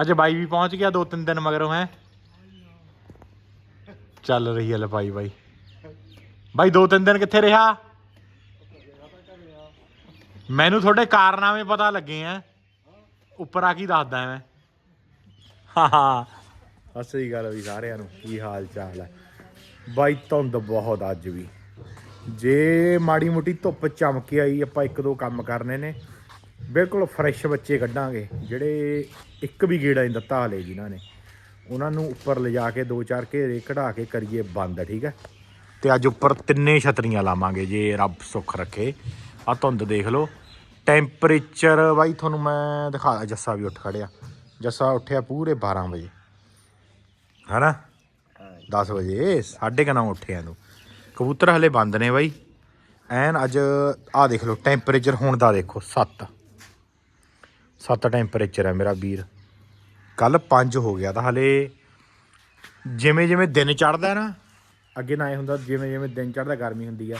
ਅੱਜ ਬਾਈ ਵੀ ਪਹੁੰਚ ਗਿਆ ਦੋ ਤਿੰਨ ਦਿਨ ਮਗਰੋਂ, ਹੈ। ਚੱਲ ਰਹੀ ਹੈ ਲਪਾਈ ਬਾਈ। ਬਾਈ, ਦੋ ਤਿੰਨ ਦਿਨ ਕਿੱਥੇ ਰਿਹਾ? ਮੈਨੂੰ ਤੁਹਾਡੇ ਕਾਰਨਾਮੇ ਪਤਾ ਲੱਗੇ ਆ ਉੱਪਰ ਆ ਕੀ ਦੱਸਦਾ ਮੈਂ? ਹਾਂ ਹਾਂ ਅਸਲੀ ਗੱਲ ਵੀ ਸਾਰਿਆਂ ਨੂੰ, ਕੀ ਹਾਲ ਚਾਲ ਹੈ? ਬਾਈ, ਧੁੰਦ ਬਹੁਤ ਅੱਜ ਵੀ। ਜੇ ਮਾੜੀ ਮੋਟੀ ਧੁੱਪ ਚਮਕ ਆਈ, ਆਪਾਂ ਇੱਕ ਦੋ ਕੰਮ ਕਰਨੇ ਨੇ। ਬਿਲਕੁਲ ਫਰੈਸ਼ ਬੱਚੇ ਕੱਢਾਂਗੇ ਜਿਹੜੇ ਇੱਕ ਵੀ ਗੇੜਾ ਨਹੀਂ ਦਿੱਤਾ ਹਲੇ ਜਿਨ੍ਹਾਂ ਨੇ। ਉਹਨਾਂ ਨੂੰ ਉੱਪਰ ਲਿਜਾ ਕੇ ਦੋ ਚਾਰ ਘੇਰੇ ਕਢਾ ਕੇ ਕਰੀਏ ਬੰਦ ਠੀਕ ਹੈ? ਤੇ ਅੱਜ ਉੱਪਰ ਤਿੰਨੇ ਛਤਰੀਆਂ ਲਾਵਾਂਗੇ ਜੇ ਰੱਬ ਸੁੱਖ ਰੱਖੇ। ਆ ਧੁੰਦ ਦੇਖ ਲਓ। ਟੈਂਪਰੇਚਰ ਬਾਈ ਤੁਹਾਨੂੰ ਮੈਂ ਦਿਖਾ ਜੱਸਾ ਵੀ ਉੱਠ ਖੜਿਆ। ਜੱਸਾ ਉੱਠਿਆ ਪੂਰੇ 12 ਵਜੇ। ਹਨਾ? 10 ਵਜੇ ਸਾਢੇ ਕੁ ਨੌ ਉੱਠਿਆ ਤੂੰ ਕਬੂਤਰ ਹਲੇ ਬੰਦ ਨੇ ਬਾਈ। ਐਨ ਅੱਜ ਆ ਦੇਖ ਲਓ ਟੈਂਪਰੇਚਰ ਹੁਣ ਦਾ ਦੇਖੋ 7 ਸੱਤ ਟੈਂਪਰੇਚਰ ਹੈ ਮੇਰਾ ਵੀਰ। ਕੱਲ 5 ਹੋ ਗਿਆ ਤਾਂ ਹਲੇ ਜਿਵੇਂ ਜਿਵੇਂ ਦਿਨ ਚੜਦਾ ਨਾ, ਅੱਗੇ ਨਾ ਇਹ ਹੁੰਦਾ ਜਿਵੇਂ ਜਿਵੇਂ ਦਿਨ ਚੜਦਾ ਗਰਮੀ ਹੁੰਦੀ ਆ,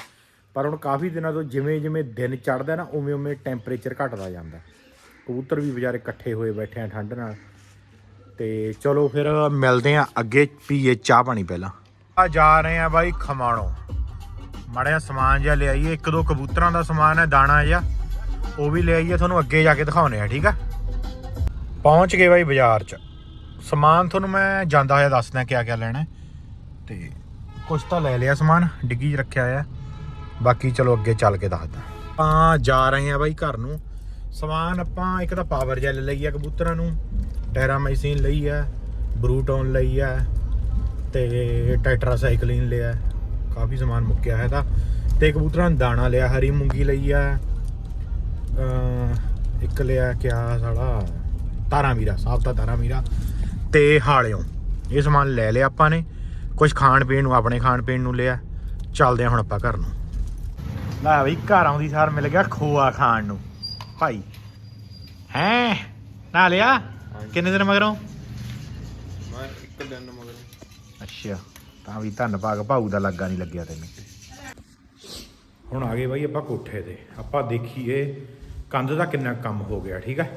ਪਰ ਹੁਣ ਕਾਫੀ ਦਿਨਾਂ ਤੋਂ ਜਿਵੇਂ ਜਿਵੇਂ ਦਿਨ ਚੜਦਾ ਨਾ, ਉਵੇਂ ਉਵੇਂ ਟੈਂਪਰੇਚਰ ਘਟਦਾ ਜਾਂਦਾ। ਕਬੂਤਰ ਵੀ ਵਿਚਾਰੇ ਇਕੱਠੇ ਹੋਏ ਬੈਠੇ ਆ ਠੰਡ ਨਾਲ। ਤੇ ਚਲੋ ਫਿਰ ਮਿਲਦੇ ਆ ਅੱਗੇ, ਪੀਏ ਚਾਹ ਪਾਣੀ ਪਹਿਲਾਂ। ਆ ਜਾ ਰਹੇ ਆ ਬਾਈ ਖਮਾਣੋ। ਮੜਿਆ ਸਮਾਨ ਜਿਹਾ ਲਿਆਈਏ ਇੱਕ ਦੋ ਕਬੂਤਰਾਂ ਦਾ ਸਮਾਨ ਹੈ, ਦਾਣਾ ਜਿਹਾ। ਉਹ ਵੀ ਲਿਆਈਏ ਤੁਹਾਨੂੰ ਅੱਗੇ ਜਾ ਕੇ ਦਿਖਾਉਨੇ ਆ, ਠੀਕ ਆ? ਪਹੁੰਚ ਗਏ ਬਾਈ ਬਾਜ਼ਾਰ 'ਚ। ਸਮਾਨ ਤੁਹਾਨੂੰ ਮੈਂ ਜਾਂਦਾ ਹੋਇਆ ਦੱਸਦਾ ਕਿਆ ਕਿਆ ਲੈਣਾ ਹੈ। ਤੇ ਕੁਛ ਤਾਂ ਲੈ ਲਿਆ ਸਮਾਨ, ਡਿੱਗੀ 'ਚ ਰੱਖਿਆ ਆ ਬਾਕੀ ਚਲੋ ਅੱਗੇ ਚੱਲ ਕੇ ਦੱਸਦਾ। ਆਪਾਂ ਜਾ ਰਹੇ ਆ ਬਾਈ ਘਰ ਨੂੰ। ਸਮਾਨ ਆਪਾਂ ਇੱਕ ਤਾਂ ਪਾਵਰ ਜੈਲ ਲਈ ਆ ਕਬੂਤਰਾਂ ਨੂੰ। ਟੈਰਾਮਾਈਸਿਨ ਲਈ ਆ, ਬਰੂਟੋਨ ਲਈ ਆ, ਤੇ ਟੈਟਰਾਸਾਈਕਲਿਨ ਲਿਆ। ਕਾਫੀ ਸਮਾਨ ਮੁੱਕਿਆ ਹੈ ਤਾਂ ਤੇ ਕਬੂਤਰਾਂ ਨੂੰ ਦਾਣਾ ਲਿਆ, ਹਰੀ ਮੂੰਗੀ ਲਈ ਆ। ਇੱਕ ਲਿਆ ਕਿਆ ਸਾਲਾ? ਤਾਰਾ ਮੀਰਾ ਸਾਫਤਾ ਤਾਰਾ ਮੀਰਾ ਤੇ ਹਾਲਿਓ। ਇਹ ਸਮਾਨ ਲੈ ਲਿਆ ਆਪਾਂ ਨੇ। ਕੁਝ ਖਾਣ ਪੀਣ ਨੂੰ ਆਪਣੇ ਖਾਣ ਪੀਣ ਨੂੰ ਲਿਆ। ਚੱਲਦੇ ਹਾਂ ਹੁਣ ਆਪਾਂ ਘਰ ਨੂੰ। ਲੈ ਬਈ ਘਰ ਆਉਂਦੀ ਸਾਰ ਮਿਲ ਗਿਆ ਖੋਆ ਖਾਣ ਨੂੰ। ਭਾਈ ਹੈ? ਨਾ ਲਿਆ? ਕਿੰਨੇ ਦਿਨ ਮਗਰੋਂ? ਮੈਂ ਇੱਕ ਦਿਨ ਮਗਰ। ਅੱਛਾ ਤਾਂ ਵੀ ਧੰਨ ਭਾਗ ਭਾਊ ਦਾ ਲੱਗਾ ਨਹੀਂ ਲੱਗਿਆ ਤੈਨੂੰ। ਹੁਣ ਆ ਗਏ ਬਾਈ ਆਪਾਂ ਕੋਠੇ ਤੇ। ਆਪਾਂ ਦੇਖੀਏ ਕੰਧ ਦਾ ਕਿੰਨਾ ਕੰਮ ਹੋ ਗਿਆ, ਠੀਕ ਹੈ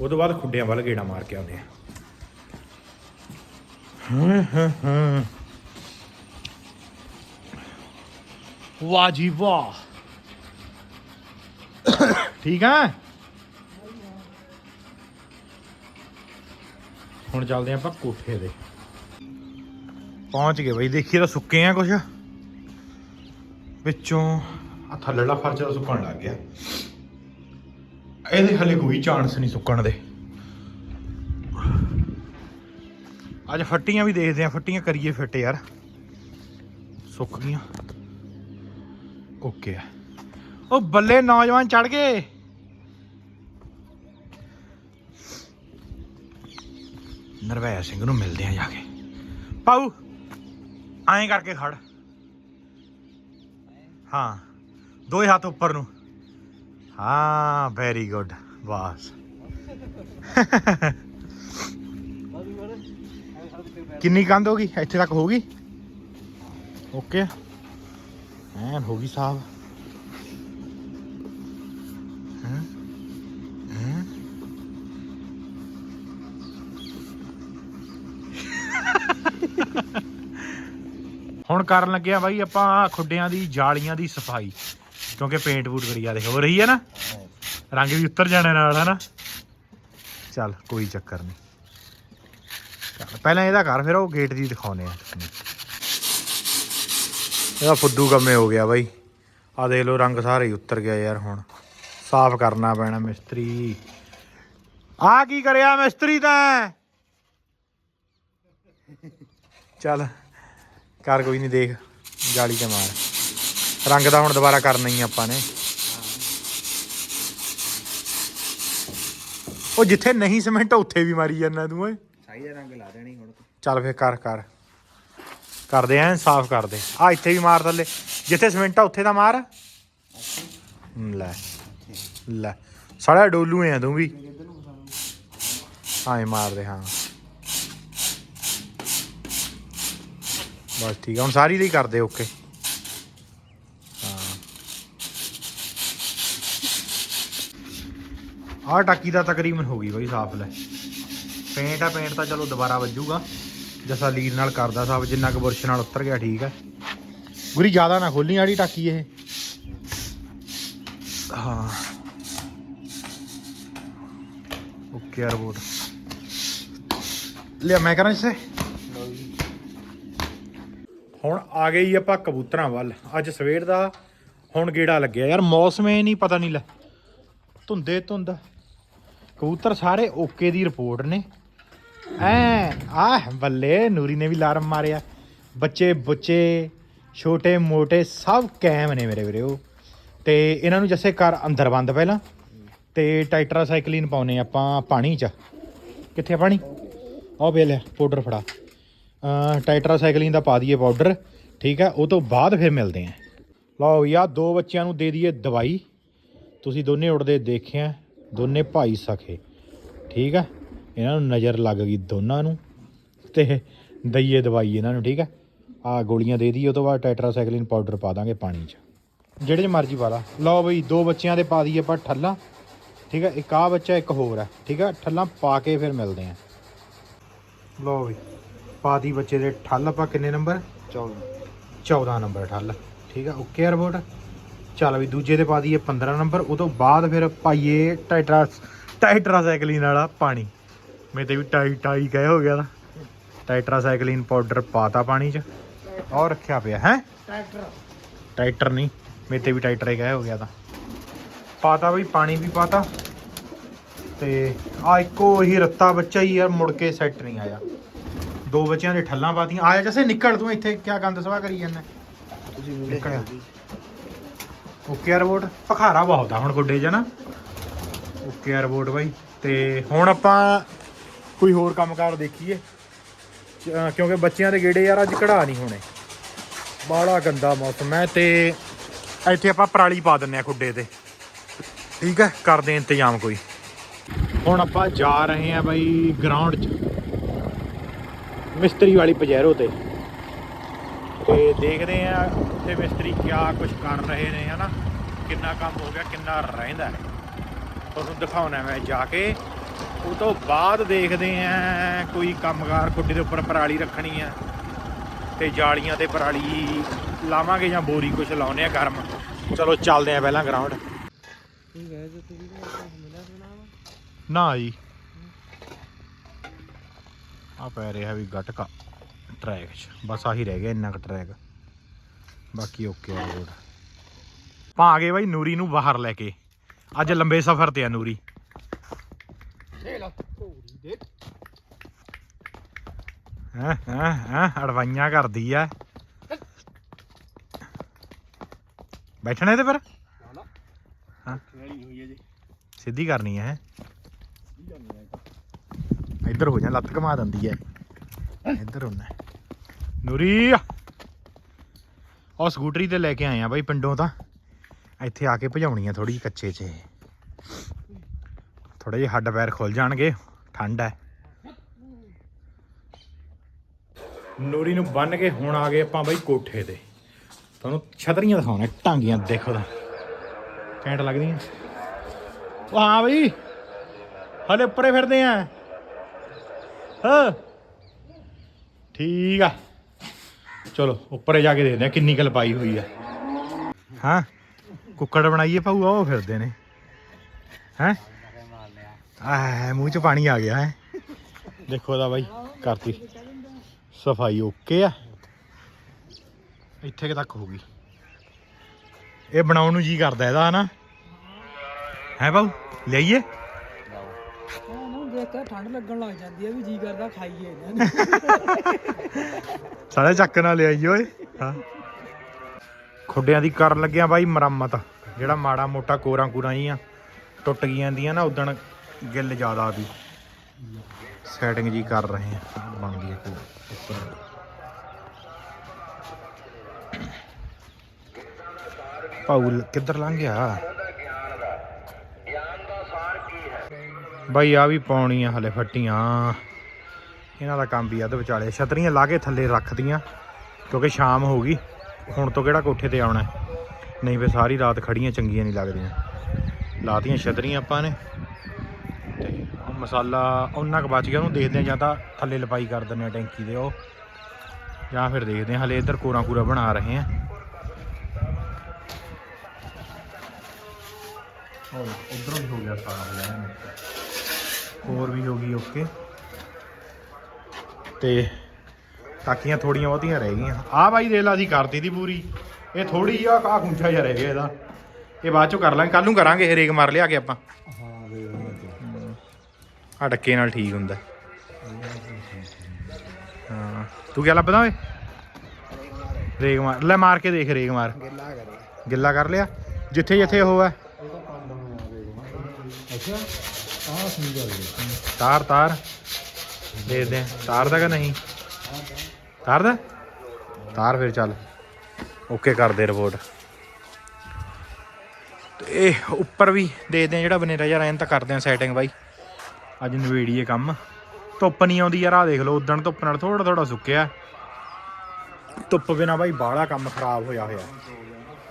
ਉਹ ਤੋਂ ਬਾਅਦ ਖੁੱਡਿਆਂ ਵੱਲ ਗੇੜਾ ਮਾਰ ਕੇ ਆਉਂਦੇ ਆ। ਹੂੰ ਹੂੰ ਹੂੰ ਵਾਹ ਜੀ ਵਾਹ। ਠੀਕ ਆ? ਹੁਣ ਚੱਲਦੇ ਆਪਾਂ ਕੋਠੇ ਦੇ ਪਹੁੰਚ ਗਏ ਬਈ ਦੇਖੀਏ ਤਾਂ ਸੁੱਕੇ ਆ ਕੁਛ। ਵਿੱਚੋਂ ਆ ਥੱਲੜਾ ਫਰਚ ਦਾ ਸੁੱਕਣ ਲੱਗ ਗਿਆ। ਇਹਦੇ ਹਲੇ ਕੋਈ ਚਾਂਸ ਨਹੀਂ ਸੁੱਕਣ ਦੇ। ਅੱਜ ਫੱਟੀਆਂ ਵੀ ਦੇਖਦੇ ਆ ਫੱਟੀਆਂ ਕਰੀਏ ਫਿੱਟ ਯਾਰ। ਸੁੱਕ ਗਈਆਂ। ਓਕੇ ਉਹ ਬੱਲੇ ਨੌਜਵਾਨ ਚੜ ਗਏ। ਨਰਵੈਰ ਸਿੰਘ ਨੂੰ ਮਿਲਦੇ ਆ ਜਾ ਕੇ। ਪਾਉ ਐਂ ਕਰਕੇ ਖੜ। ਹਾਂ, ਦੋਏ ਹੱਥ ਉੱਪਰ ਨੂੰ। ਹਾਂ ਵੈਰੀ ਗੁੱਡ ਬਾਸ ਕਿੰਨੀ ਕੰਧ ਹੋ ਗਈ? ਇੱਥੇ ਤੱਕ ਹੋ ਗਈ? ਓਕੇ ਐਨ, ਹੋ ਗਈ ਸਾਹਬ ਹੁਣ ਕਰਨ ਲੱਗਿਆ ਬਾਈ ਆਪਾਂ ਖੁੱਡਿਆਂ ਦੀ, ਜਾਲੀਆਂ ਦੀ ਸਫ਼ਾਈ। ਕਿਉਂਕਿ ਪੇਂਟ ਬੂਟ ਕਰੀ ਜਾਂਦੇ ਹੋ ਰਹੀ ਹੈ ਨਾ? ਰੰਗ ਵੀ ਉੱਤਰ ਜਾਣੇ ਨਾਲ ਹੈ ਨਾ ਚੱਲ ਕੋਈ ਚੱਕਰ ਨਹੀਂ। ਚੱਲ, ਪਹਿਲਾਂ ਇਹਦਾ ਕਰ ਫਿਰ ਉਹ ਗੇਟ ਦੀ ਦਿਖਾਉਨੇ ਆ। ਇਹਦਾ ਫੁੱਦੂ ਕੰਮੇ ਹੋ ਗਿਆ ਬਾਈ। ਆ ਦੇਖ ਲਓ ਰੰਗ ਸਾਰੇ ਹੀ ਉੱਤਰ ਗਿਆ ਯਾਰ ਹੁਣ। ਸਾਫ਼ ਕਰਨਾ ਪੈਣਾ ਮਿਸਤਰੀ। ਆ ਕੀ ਕਰਿਆ ਮਿਸਤਰੀ ਤਾਂ? ਚੱਲ ਕਰ ਕੋਈ ਨਹੀਂ ਦੇਖ ਜਾਲੀ ਤੇ ਮਾਰ। ਰੰਗ ਦਾ ਹੁਣ ਦੁਬਾਰਾ ਕਰਨਾ ਹੀ ਆਪਾਂ ਨੇ। ਉਹ ਜਿੱਥੇ ਨਹੀਂ ਸਿਮੈਂਟ ਉੱਥੇ ਵੀ ਮਾਰੀ ਜਾਂਦਾ ਤੂੰ ਓਏ। ਸਾਈ ਦਾ ਰੰਗ ਲਾ ਦੇਣੀ ਹੁਣ। ਚੱਲ ਫੇਰ ਕਰ ਕਰ। ਕਰਦੇ ਐ ਸਾਫ਼ ਕਰਦੇ। ਆ ਇੱਥੇ ਵੀ ਮਾਰ ਥੱਲੇ। ਜਿੱਥੇ ਸਿਮੈਂਟ ਆ ਉੱਥੇ ਦਾ ਮਾਰ। ਲੈ। ਲੈ। ਸਾਲਾ ਡੋਲੂ ਐ ਤੂੰ ਵੀ। ਆਏ ਮਾਰਦੇ ਹਾਂ। ਬਸ ਠੀਕ ਆ ਹੁਣ ਸਾਰੀ ਦੀ ਕਰਦੇ ਓਕੇ। ਆਹ ਟਾਕੀ ਦਾ ਤਕਰੀਬਨ ਹੋ ਗਈ ਬਾਈ, ਸਾਫ਼ ਲੈ। ਪੇਂਟ ਆ, ਪੇਂਟ ਤਾਂ ਚਲੋ ਦੁਬਾਰਾ ਵੱਜੂਗਾ। ਜਸਾ ਲੀਰ ਨਾਲ ਕਰਦਾ ਸਾਫ਼, ਜਿੰਨਾ ਕੁ ਬੁਰਸ਼ ਨਾਲ ਉਤਰ ਗਿਆ, ਠੀਕ ਹੈ ਗੁਰੀ, ਜ਼ਿਆਦਾ ਨਾ ਖੋਲਣੀ ਆੜੀ ਟਾਕੀ ਇਹ। ਹਾਂ। ਓਕੇ ਰਿਪੋਰਟ ਲਿਆ, ਮੈਂ ਕਰਾਂ ਇਸੇ ਹੁਣ ਆ ਗਈ ਆਪਾਂ ਕਬੂਤਰਾਂ ਵੱਲ। ਅੱਜ ਸਵੇਰ ਦਾ ਹੁਣ ਗੇੜਾ ਲੱਗਿਆ। ਯਾਰ, ਮੌਸਮ ਹੀ ਨਹੀਂ, ਪਤਾ ਨਹੀਂ ਲੈ। ਧੁੰਦੇ, ਧੁੰਦ। ਕਬੂਤਰ ਸਾਰੇ ਓਕੇ ਦੀ ਰਿਪੋਰਟ ਨੇ। ਐ, ਆਹ ਬੱਲੇ, ਨੂਰੀ ਨੇ ਵੀ ਲਾਰਮ ਮਾਰਿਆ। ਬੱਚੇ ਬੁੱਚੇ, ਛੋਟੇ ਮੋਟੇ ਸਭ ਕੈਮ ਨੇ ਮੇਰੇ ਵੀਰੇ। ਉਹ ਤੇ ਇਹਨਾਂ ਨੂੰ ਜੱਸੇ ਘਰ ਅੰਦਰ ਬੰਦ ਪਹਿਲਾਂ। ਤੇ ਟਾਈਟਰਾਸਾਈਕਲਿਨ ਪਾਉਨੇ ਆਪਾਂ ਪਾਣੀ ਚ। ਕਿੱਥੇ ਆ ਪਾਣੀ? ਉਹ ਵੇ ਲੈ, ਪਾਊਡਰ ਫੜਾ। ਅ ਟਾਈਟਰਾਸਾਈਕਲਿਨ ਦਾ ਪਾ ਦਈਏ ਪਾਊਡਰ। ਠੀਕ ਹੈ ਉਹ ਤੋਂ ਬਾਅਦ ਫਿਰ ਮਿਲਦੇ ਆਂ। ਲਓ ਯਾ ਦੋ ਬੱਚਿਆਂ ਨੂੰ ਦੇ ਦਈਏ ਦਵਾਈ। ਤੁਸੀਂ ਦੋਨੇ ਉੜਦੇ ਦੇਖਿਆ। ਦੋਨੇ ਭਾਈ ਸਖੇ ਠੀਕ ਆ ਇਹਨਾਂ ਨੂੰ ਨਜ਼ਰ ਲੱਗ ਗਈ ਦੋਨਾਂ ਨੂੰ ਤੇ ਦਈਏ ਦਵਾਈ ਇਹਨਾਂ ਨੂੰ ਠੀਕ ਆ ਆ ਗੋਲੀਆਂ ਦੇ ਦਈਏ ਉਹ ਤੋਂ ਬਾਅਦ ਟੈਟਰਾਸਾਈਕਲਿਨ ਪਾਊਡਰ ਪਾ ਦਾਂਗੇ ਪਾਣੀ 'ਚ। ਜਿਹੜੇ ਮਰਜ਼ੀ ਪਾ ਲਾ। ਲਓ ਬਈ ਦੋ ਬੱਚਿਆਂ ਦੇ ਪਾ ਦਈਏ ਆਪਾਂ ਠੱਲਾਂ ਠੀਕ ਆ ਇੱਕ ਆ ਬੱਚਾ ਇੱਕ ਹੋਰ ਆ ਠੀਕ ਆ ਠੱਲਾਂ ਪਾ ਕੇ ਫਿਰ ਮਿਲਦੇ ਆ ਲਓ ਬਈ ਪਾ ਦੀ ਬੱਚੇ ਦੇ ਠੱਲ ਆਪਾਂ ਕਿੰਨੇ ਨੰਬਰ? 14 14 ਨੰਬਰ ਠੱਲ ਠੀਕ ਆ ਓਕੇ ਰਿਪੋਰਟ? ਚੱਲ ਵੀ ਦੂਜੇ ਤੇ ਪਾ ਦਈਏ 15 ਨੰਬਰ ਉਹ ਤੋਂ ਬਾਅਦ ਫਿਰ ਪਾਈਏ ਟਾਈਟਰਾ ਟਾਈਟਰਾਸਾਈਕਲਿਨ ਵਾਲਾ ਪਾਣੀ। ਮੈਂ ਤੇ ਵੀ ਟਾਈ ਟਾਈ ਕਹੇ ਹੋ ਗਿਆ ਦਾ ਟਾਈਟਰਾਸਾਈਕਲਿਨ ਪਾਊਡਰ ਪਾਤਾ ਪਾਣੀ 'ਚ। ਔਰ ਰੱਖਿਆ ਪਿਆ ਹੈ? ਟਰੈਕਟਰ ਟਾਈਟਰ ਨਹੀਂ ਮੇਰੇ ਤੇ ਵੀ ਟਾਈਟਰ ਹੀ ਕਹੇ ਹੋ ਗਿਆ ਤਾਂ। ਪਾਤਾ ਵੀ ਪਾਣੀ ਵੀ ਪਾਤਾ। ਤੇ ਆ ਇੱਕੋ ਹੀ ਰੱਤਾ ਬੱਚਾ ਹੀ ਯਾਰ ਮੁੜ ਕੇ ਸੈੱਟ ਨਹੀਂ ਆਇਆ। ਦੋ ਬੱਚਿਆਂ ਦੇ ਠੱਲਾਂ ਪਾਤੀਆਂ। ਆਇਆ ਜੈਸੇ ਨਿਕਲ ਤੂੰ ਇੱਥੇ ਕਿਆ ਗੰਦ ਸਵਾ ਕਰੀ ਜਾਂਦਾ। ਤੁਸੀਂ ਨਿਕਲਿਆ। ਓਕੇ ਰਿਪੋਰਟ ਪਖਾਰਾ ਬਹੁਤ ਆ ਹੁਣ ਗੁੱਡੇ 'ਚ ਨਾ। ਓਕੇ ਰਿਪੋਰਟ ਬਾਈ। ਤੇ ਹੁਣ ਆਪਾਂ ਕੋਈ ਹੋਰ ਕੰਮਕਾਰ ਦੇਖੀਏ। ਅਹ ਕਿਉਂਕਿ ਬੱਚਿਆਂ ਦੇ ਗੇੜੇ ਯਾਰ ਅੱਜ ਕਢਾ ਨਹੀਂ ਹੋਣੇ। ਬਾਹਲਾ ਗੰਦਾ ਮੌਸਮ ਹੈ ਤੇ ਇੱਥੇ ਆਪਾਂ ਪਰਾਲੀ ਪਾ ਦਿੰਨੇ ਆ ਖੁੱਡੇ ਤੇ। ਠੀਕ ਹੈ, ਕਰਦੇ ਹਾਂ ਇੰਤਜ਼ਾਮ ਕੋਈ। ਹੁਣ ਆਪਾਂ ਜਾ ਰਹੇ ਆ ਬਾਈ ਗਰਾਊਂਡ 'ਚ। ਮਿਸਤਰੀ ਵਾਲੀ ਪਜੈਰੋ ਤੇ। ਤੇ ਦੇਖਦੇ ਆ ਉੱਥੇ ਮਿਸਤਰੀ ਕਿਆ ਕੁਝ ਕਰ ਰਹੇ ਨੇ ਹਨਾ? ਕਿੰਨਾ ਕੰਮ ਹੋ ਗਿਆ ਕਿੰਨਾ ਰਹਿੰਦਾ ਹੈ। ਤੁਹਾਨੂੰ ਦਿਖਾਉਣਾ ਮੈਂ ਜਾ ਕੇ। ਉਹ ਤੋਂ ਬਾਅਦ ਦੇਖਦੇ ਆ ਕੋਈ ਕੰਮਕਾਰ ਖੁੱਡੇ ਦੇ ਉੱਪਰ ਪਰਾਲੀ ਰੱਖਣੀ ਆ ਤੇ ਜਾਲੀਆਂ ਤੇ ਪਰਾਲੀ ਲਾਵਾਂਗੇ ਜਾਂ ਬੋਰੀ ਕੁਝ ਲਾਉਨੇ ਆ ਗਰਮ। ਚਲੋ ਚੱਲਦੇ ਆ ਪਹਿਲਾਂ ਗਰਾਊਂਡ ਨਾ ਜੀ। ਆ ਪੈ ਰਿਹਾ ਵੀ ਗਟਕਾ। ਟਰੈਕ 'ਚ। ਬਸ ਆਹੀ ਰਹਿ ਗਿਆ ਇੰਨਾ ਕੁ ਟਰੈਕ ਬਾਕੀ ਓਕੇ ਆ ਰੋਡ ਆਪਾਂ ਆ ਗਏ ਬਾਈ ਨੂਰੀ ਨੂੰ ਬਾਹਰ ਲੈ ਕੇ। ਅੱਜ ਲੰਬੇ ਸਫ਼ਰ ਤੇ ਆ ਨੂਰੀ। ਹੈਂ ਹੈਂ ਹੈਂ ਅੜਵਾਈਆਂ ਕਰਦੀ ਆ। ਬੈਠਣੇ ਤੇ ਹਾਂ। ਹੈ ਜੀ। ਸਿੱਧੀ ਕਰਨੀ ਹੈ। ਇੱਧਰ ਹੋ ਜਾ ਲੱਤ ਘਮਾ ਦਿੰਦੀ ਐ ਇੱਧਰ ਹੁੰਨਾ। ਨੂਰੀ। ਉਹ ਸਕੂਟਰੀ ਤੇ ਲੈ ਕੇ ਆਏ ਆ ਬਾਈ ਪਿੰਡੋਂ ਤਾਂ। ਇੱਥੇ ਆ ਕੇ ਭਜਾਉਣੀ ਆ ਥੋੜੀ ਕੱਚੇ 'ਚ ਥੋੜੇ ਜਿਹੇ ਹੱਡ ਪੈਰ ਖੁੱਲ ਜਾਣਗੇ। ਠੰਡ ਹੈ। ਨੂਰੀ ਨੂੰ ਬੰਨ ਕੇ ਹੁਣ ਆ ਗਏ ਆਪਾਂ ਬਾਈ ਕੋਠੇ ਤੇ। ਤੁਹਾਨੂੰ ਛਤਰੀਆਂ ਦਿਖਾਉਣਾ, ਟਾਂਗੀਆਂ ਦੇਖੋ ਤਾਂ ਕੈਂਟ ਲੱਗਦੀਆਂ। ਉਹ ਹਾਂ ਬਈ। ਹਲੇ ਉੱਪਰੇ ਫਿਰਦੇ ਆ। ਹਾਂ। ਠੀਕ ਆ। ਚਲੋ ਉੱਪਰੇ ਜਾ ਕੇ ਦੇਖਦੇ ਆ ਕਿੰਨੀ ਕੁ ਲਪਾਈ ਹੋਈ ਆ। ਹਾਂ? ਕੁੱਕੜ ਬਣਾਈਏ ਪਾਊ ਉਹ ਫਿਰਦੇ ਨੇ। ਹੈ? ਆ ਮੂੰਹ ਚ ਪਾਣੀ ਆ ਗਿਆ ਹੈ? ਦੇਖੋ ਦਾ ਬਾਈ ਕਰਤੀ। ਸਫ਼ਾਈ ਓਕੇ ਆ। ਇੱਥੇ ਕਿ ਤੱਕ ਹੋ ਗਈ। ਇਹ ਬਣਾਉਣ ਨੂੰ ਜੀ ਕਰਦਾ ਇਹਦਾ ਹਨਾ? ਹੈ ਬਾਊ ਲਈਏ ਉਹਨੂੰ ਦੇਖ ਕੇ ਠੰਡ ਲੱਗਣ ਲੱਗ ਜਾਂਦੀ ਹੈ ਵੀ ਜੀ ਕਰਦਾ ਖਾਈਏ। ਇਹਨਾਂ ਨੂੰ ਸਾਲੇ ਚੱਕ ਨਾਲ ਲਿਆਈ ਓਏ। ਹਾਂ। ਖੁੱਡਿਆਂ ਦੀ ਕਰਨ ਲੱਗਿਆ ਬਾਈ ਮੁਰੰਮਤ, ਜਿਹੜਾ ਮਾੜਾ ਮੋਟਾ ਕੋਰਾਂ ਕੂਰਾਂ ਜੀਆਂ ਟੁੱਟ ਗਈਆਂ ਦੀਆਂ ਨਾ, ਉਦਣ ਗਿੱਲ ਜ਼ਿਆਦਾ ਦੀ ਸੈਟਿੰਗ ਜੀ ਕਰ ਰਹੇ ਆ ਬਣਦੀ ਹੈ ਕੋਈ ਪਾਉਲ ਕਿੱਧਰ ਲੰਘ ਗਿਆ? ਬਾਈ ਆ ਵੀ ਪਾਉਣੀ ਆ ਹਲੇ ਫੱਟੀਆਂ। ਇਹਨਾਂ ਦਾ ਕੰਮ ਵੀ ਅੱਧ ਵਿਚਾਲੇ ਛਤਰੀਆਂ ਲਾ ਕੇ ਥੱਲੇ ਰੱਖਦੀਆਂ, ਕਿਉਂਕਿ ਸ਼ਾਮ ਹੋ ਗਈ, ਹੁਣ ਤੋਂ ਕਿਹੜਾ ਕੋਠੇ ਤੇ ਆਉਣਾ ਨਹੀਂ ਫੇ ਸਾਰੀ ਰਾਤ ਖੜੀਆਂ ਚੰਗੀਆਂ ਨਹੀਂ ਲੱਗਦੀਆਂ। ਲਾਤੀਆਂ ਛਤਰੀਆਂ ਆਪਾਂ ਨੇ, ਤੇ ਮਸਾਲਾ ਉਹਨਾਂ ਕੁ ਬਚ ਗਿਆ, ਉਹਨੂੰ ਦੇਖਦੇ ਆ ਜਾਂ ਤਾਂ ਥੱਲੇ ਲਪਾਈ ਕਰ ਦਿੰਦੇ ਆ ਟੈਂਕੀ ਦੇ ਉਹ, ਜਾਂ ਫਿਰ ਦੇਖਦੇ ਆ ਹਲੇ ਇੱਧਰ ਕੋਰਾ ਕੂਰਾ ਬਣਾ ਰਹੇ ਆ ਹੋਰ, ਉਧਰੋਂ ਵੀ ਹੋ ਗਿਆ ਸਾਰਾ ਹੋ ਗਿਆ ਹੋਰ ਵੀ ਹੋ ਗਈ ਓਕੇ ਤੇ ਟਾਕੀਆਂ ਥੋੜੀਆਂ ਬਹੁਤੀਆਂ ਰਹਿ ਗਈਆਂ। ਆ ਬਾਈ ਦੇ ਅਸੀਂ ਕਰਤੀ ਦੀ ਪੂਰੀ। ਇਹ ਥੋੜੀ ਆ ਆ ਖੁੰਝਾ ਜਿਹਾ ਰਹਿ ਗਿਆ ਇਹਦਾ। ਇਹ ਬਾਅਦ ਚੋਂ ਕਰ ਲਾਂਗੇ ਕੱਲ ਨੂੰ ਕਰਾਂਗੇ ਰੇਕ ਮਾਰ ਲਿਆ ਕੇ ਆਪਾਂ। ਹਾਂ ਆ ਡੱਕੇ ਨਾਲ ਠੀਕ ਹੁੰਦਾ। ਹਾਂ, ਤੂੰ ਕੀ ਲੱਭਦਾ ਓਏ? ਰੇਗ ਮਾਰ, ਲੈ ਮਾਰ ਕੇ ਦੇਖ ਰੇਗ ਮਾਰ। ਗਿੱਲਾ ਕਰ ਲਿਆ। ਜਿੱਥੇ ਜਿੱਥੇ ਉਹ ਹੈ ਤਾਰ ਤਾਰ। ਦੇਖਦੇ ਆ ਤਾਰ ਕਿ ਨਹੀਂ? ਤਾਰ ਤਾਰ ਫਿਰ ਚੱਲ। ਓਕੇ ਕਰ ਰਿਪੋਰਟ ਤੇ ਇਹ ਉੱਪਰ ਵੀ ਦੇਖਦੇ ਆ ਜਿਹੜਾ ਬਨੇਰਾ ਯਾਰ ਐਂ ਤਾਂ ਕਰਦੇ ਆ ਸੈਟਿੰਗ ਬਾਈ। ਅੱਜ ਨਵੇੜੀਏ ਕੰਮ। ਧੁੱਪ ਨਹੀਂ ਆਉਂਦੀ ਯਾਰ ਆ ਦੇਖ ਲਓ, ਉਦਣ ਧੁੱਪ ਨਾਲ ਥੋੜਾ ਥੋੜਾ ਸੁੱਕਿਆ। ਧੁੱਪ ਬਿਨਾ ਬਾਈ ਬਾਹਲਾ ਕੰਮ ਖਰਾਬ ਹੋਇਆ ਹੋਇਆ।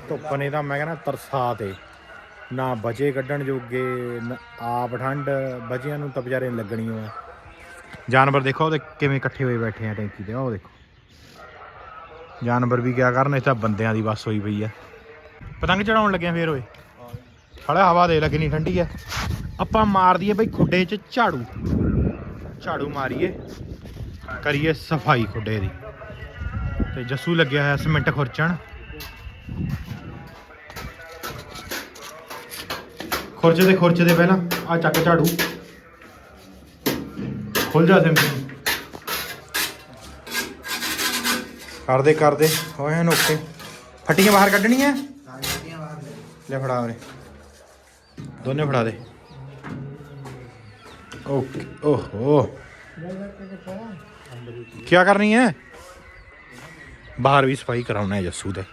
ਧੁੱਪ ਨੇ ਤਾਂ ਮੈਂ ਕਹਿੰਦਾ ਤਰਸਾ ਤੇ। ਨਾ ਬਚੇ ਕੱਢਣ ਜੋਗੇ, ਨਾ ਆਪ ਠੰਡ, ਬਚਿਆਂ ਨੂੰ ਤਾਂ ਵਿਚਾਰੇ ਲੱਗਣੀ ਓ ਜਾਨਵਰ ਦੇਖੋ ਉਹਦੇ ਕਿਵੇਂ ਇਕੱਠੇ ਹੋਏ ਬੈਠੇ ਆ ਟੈਂਕੀ ਤੇ ਉਹ ਦੇਖੋ। ਜਾਨਵਰ ਵੀ ਕਿਆ ਕਰਨ, ਇਹ ਤਾਂ ਬੰਦਿਆਂ ਦੀ ਬਸ ਹੋਈ ਪਈ ਆ। ਪਤੰਗ ਚੜਾਉਣ ਲੱਗਿਆ ਫੇਰ ਓਏ। ਹਲੇ ਹਵਾ ਦੇ ਲੱਗਣੀ ਠੰਡੀ ਆ। ਆਪਾਂ ਮਾਰ ਦਈਏ ਬਈ ਖੁੱਡੇ 'ਚ ਝਾੜੂ। ਝਾੜੂ ਮਾਰੀਏ। ਕਰੀਏ ਸਫ਼ਾਈ ਖੁੱਡੇ ਦੀ। ਤੇ ਜੱਸੂ ਲੱਗਿਆ ਹੋਇਆ ਸਿਮੈਂਟ ਖੁਰਚਣ। ਖੁਰਚੇ ਦੇ ਖੁਰਚੇ ਦੇ ਪਹਿਲਾਂ ਆ ਚੱਕ ਝਾੜੂ। ਖੁੱਲ ਜਾ ਸਿੰਪਲ ਕਰਦੇ ਕਰਦੇ ਹੋਏ ਹਨ ਓਕੇ ਫੱਟੀਆਂ ਬਾਹਰ ਕੱਢਣੀਆਂ? ਲੈ ਫੜਾ ਉਰੇ ਦੋਨੇ ਫੜਾ ਦੇ। ਓਕੇ, ਓਹੋ। ਕੀ ਕਰਨੀ ਹੈ ਬਾਹਰ ਵੀ ਸਫ਼ਾਈ ਕਰਾਉਣਾ ਹੈ ਜੱਸੂ ਦੇ।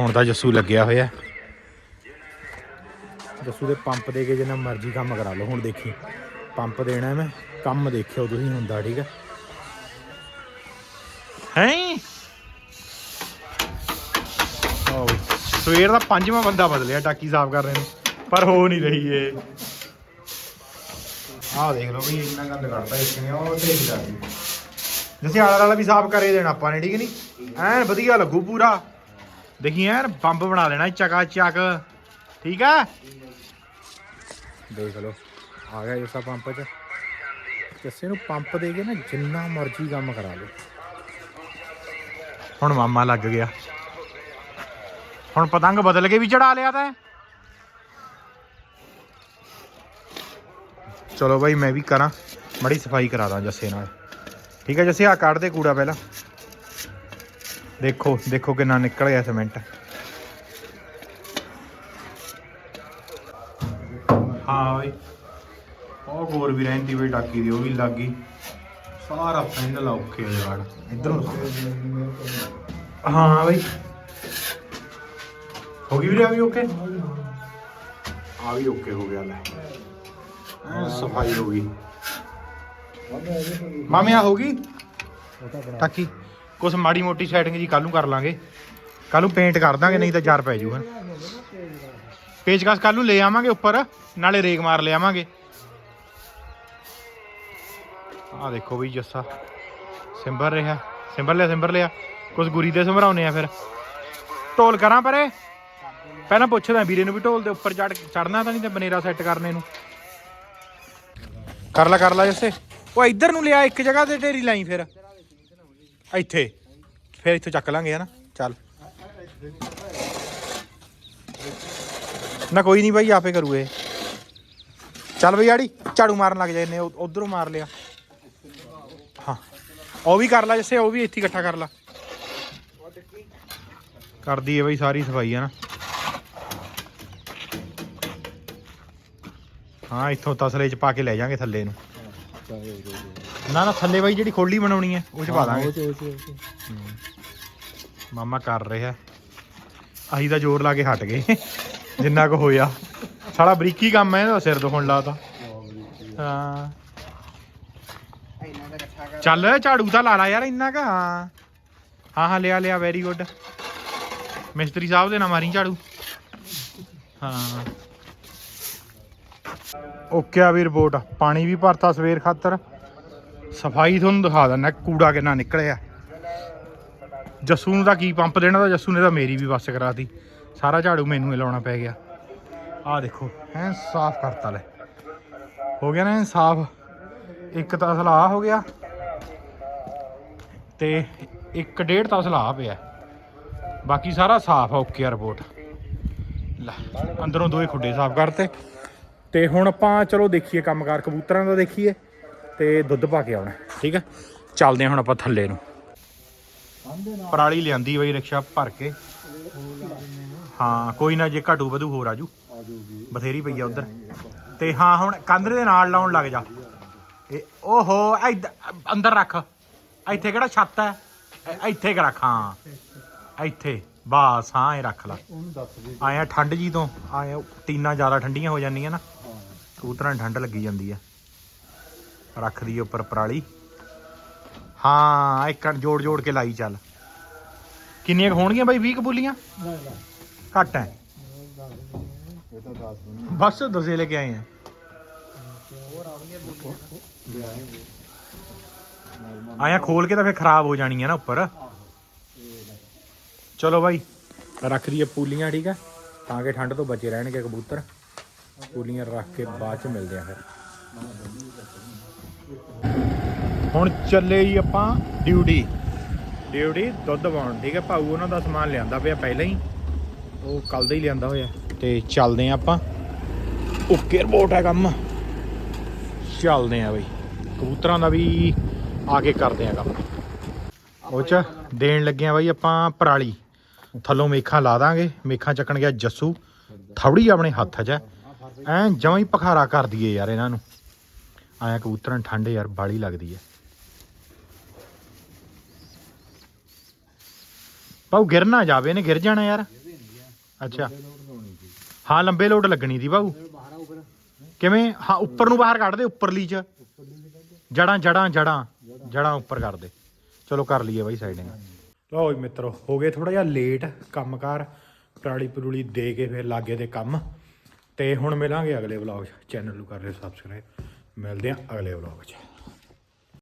ਹੁਣ ਤਾਂ ਜੱਸੂ ਲੱਗਿਆ ਹੋਇਆ। ਜੱਸੂ ਦੇ ਪੰਪ ਦੇ ਕੇ ਜਿੰਨਾ ਮਰਜ਼ੀ ਕੰਮ ਕਰਾ ਲਓ, ਹੁਣ ਦੇਖੀ। ਪੰਪ ਦੇਣਾ ਮੈਂ, ਕੰਮ ਦੇਖਿਓ ਤੁਸੀਂ ਹੁੰਦਾ, ਠੀਕ ਹੈ ਹੈਂ? ਆਓ, ਸਵੇਰ ਦਾ ਪੰਜਵਾਂ ਬੰਦਾ ਬਦਲਿਆ ਟਾਕੀ ਸਾਫ਼ ਕਰਨ ਨੂੰ, ਪਰ ਹੋ ਨਹੀਂ ਰਹੀ ਏ ਆਹ ਦੇਖ ਲਓ ਵੀ ਇੰਨਾ ਗੰਦ ਕਰਤਾ ਇਸ ਨੇ, ਉਹ ਤੇ ਹੀ ਕਰਦੀ ਜਿਵੇਂ ਆਲਾ ਵਾਲਾ ਵੀ ਸਾਫ਼ ਕਰੇ ਦੇਣਾ ਆਪਾਂ ਨੇ, ਠੀਕ ਨਹੀਂ? ਐਨ ਵਧੀਆ ਲੱਗੂ ਪੂਰਾ। ਦੇਖੀ ਐਨ ਬੰਬ ਬਣਾ ਲੈਣਾ, ਚਕਾ ਚੱਕ, ਠੀਕ ਆ? ਦੇਖ ਲਓ। ਆ ਗਿਆ ਜੱਸਾ ਪੰਪ 'ਚ। ਜੱਸੇ ਨੂੰ ਪੰਪ ਦੇ ਕੇ ਨਾ ਜਿੰਨਾ ਮਰਜ਼ੀ ਕੰਮ ਕਰਾ ਲਓ। ਹੁਣ ਮਾਮਾ ਲੱਗ ਗਿਆ। ਹੁਣ ਪਤੰਗ ਬਦਲ ਕੇ ਵੀ ਚੜਾ ਲਿਆ ਤਾਂ। ਚਲੋ ਬਾਈ, ਮੈਂ ਵੀ ਕਰਾਂ। ਮੜੀ ਸਫ਼ਾਈ ਕਰਾ ਦਾਂ ਜੱਸੇ ਨਾਲ। ਠੀਕ ਹੈ ਜੱਸੇ ਆ ਕੱਢ ਦੇ ਕੂੜਾ ਪਹਿਲਾਂ। ਦੇਖੋ ਦੇਖੋ ਕਿੰਨਾ ਨਿਕਲ ਗਿਆ ਸੀਮੈਂਟ। ਹਾਂ ਬਾਈ। ਉਹ ਹੋਰ ਵੀ ਰਹਿੰਦੀ ਬਈ ਟਾਕੀ ਦੀ, ਉਹ ਵੀ ਲੱਗ ਗਈ। ਸਾਰਾ ਪਿੰਡ ਲੌਕੇ ਯਾਰ, ਇਧਰੋਂ ਹਾਂ ਬਾਈ। ਹੋ ਗਈ ਵੀਰੇ ਆ ਵੀ ਓਕੇ? ਆ ਵੀ ਓਕੇ ਹੋ ਗਿਆ ਲੈ। ਸਫ਼ਾਈ ਹੋ ਗਈ। ਮਾਮੇ, ਆ ਹੋ ਗਈ? ਟਾਕੀ ਕੁਛ ਮਾੜੀ ਮੋਟੀ ਸੈਟਿੰਗ ਜੀ ਕੱਲ ਨੂੰ ਕਰ ਲਾਂਗੇ। ਕੱਲ ਨੂੰ ਪੇਂਟ ਕਰ ਦਾਂਗੇ, ਨਹੀਂ ਤਾਂ ਜਰ ਪੈ ਜੂ ਹਨ ਪੇਚਕਸ ਕੱਲ ਨੂੰ ਲੈ ਆਵਾਂਗੇ ਉੱਪਰ, ਨਾਲੇ ਰੇਗ ਮਾਰ ਲੈ ਆਵਾਂਗੇ। ਆ ਦੇਖੋ ਵੀ ਜੱਸਾ। ਸਿੰਬਰ ਰਿਹਾ, ਸਿੰਬਰ ਲਿਆ ਸਿੰਬਰ ਲਿਆ। ਕੁਛ ਗੁਰੀ ਦੇ ਸਮਰਾਉਨੇ ਆ ਫਿਰ। ਢੋਲ ਕਰਾਂ ਪਰੇ? ਪਹਿਲਾਂ ਪੁੱਛਦਾ ਵੀਰੇ ਨੂੰ ਵੀ ਢੋਲ ਦੇ ਉੱਪਰ ਚੜ ਚੜਨਾ ਤਾਂ ਨਹੀਂ ਤੇ ਬਨੇਰਾ ਸੈੱਟ ਕਰਨੇ ਨੂੰ। ਕਰ ਲੈ ਕਰ ਲੈ ਜੱਸੇ। ਉਹ ਇੱਧਰ ਨੂੰ ਲਿਆ, ਇੱਕ ਜਗ੍ਹਾ ਤੇ ਢੇਰੀ ਲਾਈ ਫਿਰ। ਇੱਥੇ। ਫਿਰ ਇੱਥੋਂ ਚੱਕ ਲਾਂਗੇ ਹਨਾ। ਚੱਲ। ਨਾ ਕੋਈ ਨਹੀਂ ਬਾਈ, ਆਪੇ ਕਰੂ ਇਹ ਚੱਲ ਬਈ ਆੜੀ, ਝਾੜੂ ਮਾਰਨ ਲੱਗ ਜਾਂਦੇ ਉਧਰੋਂ ਮਾਰ ਲਿਆ। ਹਾਂ। ਉਹ ਵੀ ਕਰ ਲੈ ਜੱਸੇ ਉਹ ਵੀ ਇੱਥੇ ਇਕੱਠਾ ਕਰ ਲਾ। ਕਰਦੀ ਹੈ ਬਈ ਸਾਰੀ ਸਫ਼ਾਈ ਹੈ ਨਾ। ਹਾਂ ਇੱਥੋਂ ਤਸਲੇ ਚ ਪਾ ਕੇ ਲੈ ਜਾਾਂਗੇ ਥੱਲੇ ਨੂੰ। ਨਾ ਨਾ ਥੱਲੇ ਬਾਈ ਜਿਹੜੀ ਖੋਲੀ ਬਣਾਉਣੀ ਹੈ ਉਹ ਚ ਪਾ ਦਾਂਗੇ। ਮਾਮਾ ਕਰ ਰਿਹਾ। ਅਸੀਂ ਤਾਂ ਜ਼ੋਰ ਲਾ ਕੇ ਹਟ ਗਏ। ਜਿੰਨਾ ਕੁ ਹੋਇਆ। ਸਾਲਾ ਬਰੀਕੀ ਕੰਮ ਹੈ ਇਹਦਾ ਸਿਰ ਦੁਖਣ ਲਾਤਾ ਹਾਂ। ਚੱਲ ਝਾੜੂ ਤਾਂ ਲਾ ਲਾ ਯਾਰ ਇੰਨਾ ਕਾ, ਹਾਂ। ਹਾਂ ਹਾਂ, ਲਿਆ ਲਿਆ ਵੈਰੀ ਗੁੱਡ ਮਿਸਤਰੀ ਸਾਹਿਬ ਦੇ ਨਾਲ ਮਾਰੀ ਝਾੜੂ। ਹਾਂ। ਓਕੇ ਆ ਵੀ ਰਿਪੋਰਟ ਪਾਣੀ ਵੀ ਭਰਤਾ ਸਵੇਰ ਖਾਤਰ। ਸਫ਼ਾਈ ਤੁਹਾਨੂੰ ਦਿਖਾ ਦਿੰਦਾ, ਕੂੜਾ ਕਿੰਨਾ ਨਿਕਲਿਆ। ਜੱਸੂ ਨੂੰ ਤਾਂ ਕੀ ਪੰਪ ਦੇਣਾ, ਤਾਂ ਜੱਸੂ ਨੇ ਤਾਂ ਮੇਰੀ ਵੀ ਬੱਸ ਕਰਾਤੀ। ਸਾਰਾ ਝਾੜੂ ਮੈਨੂੰ ਹੀ ਲਾਉਣਾ ਪੈ ਗਿਆ। ਆਹ ਦੇਖੋ, ਐ ਸਾਫ਼ ਕਰਤਾ ਲੈ। ਹੋ ਗਿਆ ਨਾ ਸਾਫ਼। ਇੱਕ ਤਾਂ ਆਹ ਹੋ ਗਿਆ। ਤੇ ਇੱਕ ਡੇਢ ਤਸਲਾ ਆ ਪਿਆ। ਬਾਕੀ ਸਾਰਾ ਸਾਫ਼ ਆ ਓਕੇ ਆ ਰਿਪੋਰਟ ਲੈ, ਅੰਦਰੋਂ ਦੋਏ ਖੁੱਡੇ ਸਾਫ਼ ਕਰਤੇ। ਤੇ ਹੁਣ ਆਪਾਂ ਚਲੋ ਦੇਖੀਏ ਕੰਮਕਾਰ, ਕਬੂਤਰਾਂ ਦਾ ਦੇਖੀਏ ਤੇ ਦੁੱਧ ਪਾ ਕੇ ਆਉਣਾ, ਠੀਕ ਹੈ ਚੱਲਦੇ ਹਾਂ ਹੁਣ ਆਪਾਂ ਥੱਲੇ ਨੂੰ। ਪਰਾਲੀ ਲਿਆਂਦੀ ਬਈ ਰਿਕਸ਼ਾ ਭਰ ਕੇ। ਹਾਂ, ਕੋਈ ਨਾ ਜੇ ਘਟੂ ਵਧੂ ਹੋਰ ਆਜੂ। ਬਥੇਰੀ ਪਈ ਆ ਉਧਰ। ਤੇ ਹਾਂ, ਹੁਣ ਕੰਧ ਦੇ ਨਾਲ ਲਾਉਣ ਲੱਗ ਜਾ। ਇਹ, ਓਹੋ ਅੰਦਰ ਰੱਖ। ਇੱਥੇ ਕਿਹੜਾ ਛੱਤ ਹੈ? ਇ- ਇੱਥੇ ਕੁ ਰੱਖ ਹਾਂ। ਇੱਥੇ। ਬਸ ਹਾਂ ਇਹ ਰੱਖ ਲਾ। ਉਹਨੂੰ ਦੱਸ ਦੇ। ਆਇਆ ਠੰਡ ਜੀ ਤੋਂ। ਆਇਆ ਟੀਨਾਂ ਜ਼ਿਆਦਾ ਠੰਡੀਆਂ ਹੋ ਜਾਂਦੀਆਂ ਨਾ। ਕਬੂਤਰਾਂ ਨੂੰ ਠੰਡ ਲੱਗੀ ਜਾਂਦੀ ਆ। ਰੱਖ ਦੀ ਉੱਪਰ ਪਰਾਲੀ। ਹਾਂ ਇੱਕ ਜੋੜ ਜੋੜ ਕੇ ਲਾਈ ਚੱਲ। ਕਿੰਨੀਆਂ ਕੁ ਹੋਣਗੀਆਂ ਬਾਈ? 20 ਕਬੂਲੀਆਂ? ਲੈ ਲੈ। ਘੱਟ ਐ। ਇਹ ਤਾਂ ਦੱਸ ਦਿੰਦੇ। ਬਸ ਦਸੇ ਲੈ ਕੇ ਆਏ ਆ। ਆਇਆ ਖੋਲ ਕੇ ਤਾਂ ਫੇਰ ਖਰਾਬ ਹੋ ਜਾਣੀ ਹੈ ਨਾ ਉੱਪਰ। ਚਲੋ ਬਾਈ। ਰੱਖ ਦਈਏ ਪੂਲੀਆਂ, ਠੀਕ ਹੈ ਤਾਂ ਕਿ ਠੰਡ ਤੋਂ ਬਚੇ ਰਹਿਣਗੇ ਕਬੂਤਰ। ਪੂਲੀਆਂ ਰੱਖ ਕੇ ਬਾਅਦ ਚ ਮਿਲਦੇ ਆ ਫਿਰ। ਹੁਣ ਚੱਲੇ ਜੀ ਆਪਾਂ ਡਿਊਟੀ। ਡਿਊਟੀ ਦੁੱਧ ਪਾਉਣ ਠੀਕ ਹੈ ਭਾਊ ਉਹਨਾਂ ਦਾ ਸਮਾਨ ਲਿਆਂਦਾ ਪਿਆ ਪਹਿਲਾਂ ਹੀ। ਉਹ ਕੱਲ ਦਾ ਹੀ ਲਿਆਂਦਾ ਹੋਇਆ। ਤੇ ਚੱਲਦੇ ਆ ਆਪਾਂ। ਓਕੇ, ਰਿਪੋਰਟ ਹੈ ਕੰਮ। ਚੱਲਦੇ ਆ ਬਈ। ਕਬੂਤਰਾਂ ਦਾ ਵੀ ਆ ਕੇ ਕਰਦੇ ਆ ਕੰਮ। ਉਹ ਚ ਦੇਣ ਲੱਗੇ ਆ ਬਈ ਆਪਾਂ ਪਰਾਲੀ। ਥੱਲੋਂ ਮੇਖਾਂ ਲਾ ਦਾਂਗੇ। ਮੇਖਾਂ ਚੱਕਣ ਗਿਆ ਜੱਸੂ। ਥਵੜੀ ਆਪਣੇ ਹੱਥ 'ਚ ਐ। ਜਮਾਂ ਹੀ ਪਖਾਰਾ ਕਰ ਦਈਏ ਯਾਰ ਇਹਨਾਂ ਨੂੰ। ਆਇਆ ਕਬੂਤਰਾਂ ਠੰਡ ਯਾਰ, ਬਾਲੀ ਲੱਗਦੀ ਐ। ਪਾਉ ਗਿਰ ਨਾ ਜਾਵੇ, ਇਹਨੇ ਗਿਰ ਜਾਣਾ ਯਾਰ। ਅੱਛਾ। ਹਾਂ, ਲੰਬੇ ਲੋਡ ਲੱਗਣੀ ਦੀ ਬਾਊ। ਕਿਵੇਂ? ਹਾਂ, ਉੱਪਰ ਨੂੰ ਬਾਹਰ ਕੱਢ ਦੇ, ਉੱਪਰਲੀ ਚ। ਜੜਾਂ ਜੜਾਂ ਜੜਾਂ। ਜੜਾਂ ਉੱਪਰ ਕਰ ਦੇ। ਚਲੋ ਕਰ ਲਈਏ ਬਾਈ ਸਾਈਡਿੰਗ ਲਓ ਜੀ ਮਿੱਤਰੋ, ਹੋ ਗਏ ਥੋੜਾ ਜਿਹਾ ਲੇਟ ਕੰਮਕਾਰ। ਪਰਾਲੀ ਪਰੂਲੀ ਦੇ ਕੇ ਫਿਰ ਲਾਗੇ ਦੇ ਕੰਮ। ਤੇ ਹੁਣ ਮਿਲਾਂਗੇ ਅਗਲੇ ਵਲੌਗ 'ਚ। ਚੈਨਲ ਨੂੰ ਕਰ ਲਿਓ ਸਬਸਕ੍ਰਾਈਬ ਮਿਲਦੇ ਹਾਂ ਅਗਲੇ ਵਲੌਗ 'ਚ।